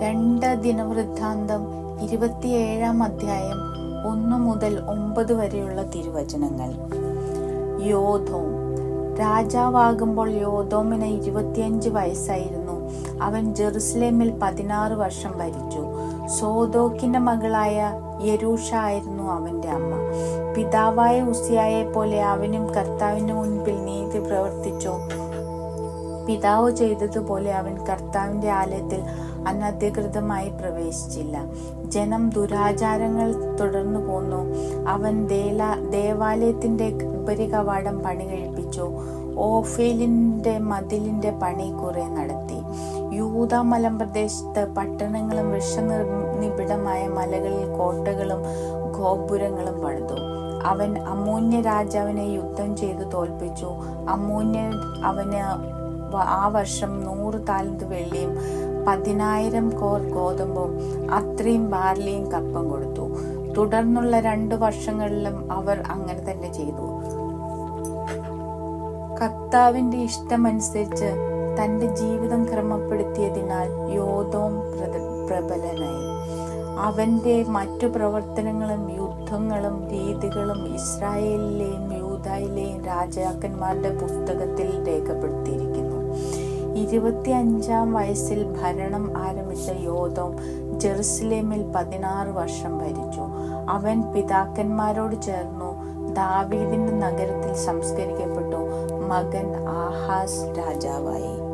രണ്ട് ദിനവൃത്താന്തം ഇരുപത്തിയേഴാം അധ്യായം ഒന്ന് മുതൽ ഒമ്പത് വരെയുള്ള തിരുവചനങ്ങൾ. യോധോം രാജാവാകുമ്പോൾ യോധോമിന് ഇരുപത്തിയഞ്ച് വയസ്സായിരുന്നു. അവൻ ജെറുസലേമിൽ പതിനാറ് വർഷം ഭരിച്ചു. സോദോക്കിന്റെ മകളായ യരൂഷ ആയിരുന്നു അവന്റെ അമ്മ. പിതാവായ ഉസിയായെ പോലെ അവനും കർത്താവിന്റെ മുൻപിൽ നീതി പ്രവർത്തിച്ചു. പിതാവ് ചെയ്തതുപോലെ അവൻ കർത്താവിന്റെ ആലയത്തിൽ അനധികൃതമായി പ്രവേശിച്ചില്ല. ജനം ദുരാചാരങ്ങൾ തുടർന്നു പോന്നു. അവൻ ദേല ദേവാലയത്തിന്റെ ഉപരികവാടം പണി കഴിപ്പിച്ചു. ഓഫേലിന്റെ മതിലിന്റെ പണി കുറെ നടത്തി. യൂത മലമ്പ്രദേശത്ത് പട്ടണങ്ങളും വിഷനിബിഡമായ മലകളിൽ കോട്ടകളും ഗോപുരങ്ങളും പണിതു. അവൻ അമൂന്യ രാജാവിനെ യുദ്ധം ചെയ്തു തോൽപ്പിച്ചു. അമൂന്യ അവന് ആ വർഷം നൂറ് താലന്ത് വെള്ളിയും പതിനായിരം കോർ ഗോതമ്പും അത്രയും ബാർലിയും കപ്പം കൊടുത്തു. തുടർന്നുള്ള രണ്ട് വർഷങ്ങളിലും അവർ അങ്ങനെ തന്നെ ചെയ്തു. കർത്താവിന്റെ ഇഷ്ടമനുസരിച്ച് തന്റെ ജീവിതം ക്രമപ്പെടുത്തിയതിനാൽ യോധോം പ്രത- പ്രബലനായി. അവന്റെ മറ്റു പ്രവർത്തനങ്ങളും യുദ്ധങ്ങളും രീതികളും ഇസ്രായേലിലെയും യൂതായിലെയും രാജാക്കന്മാരുടെ പുസ്തകത്തിൽ രേഖപ്പെടുത്തിയിരിക്കുന്നു. ഇരുപത്തി അഞ്ചാം വയസ്സിൽ ഭരണം ആരംഭിച്ച യോധം ജെറുസലേമിൽ പതിനാറ് വർഷം ഭരിച്ചു. അവൻ പിതാക്കന്മാരോട് ചേർന്നു. ദാവീദിന്റെ നഗരത്തിൽ സംസ്കരിക്കപ്പെട്ടു. മകൻ ആഹാസ് രാജാവായി.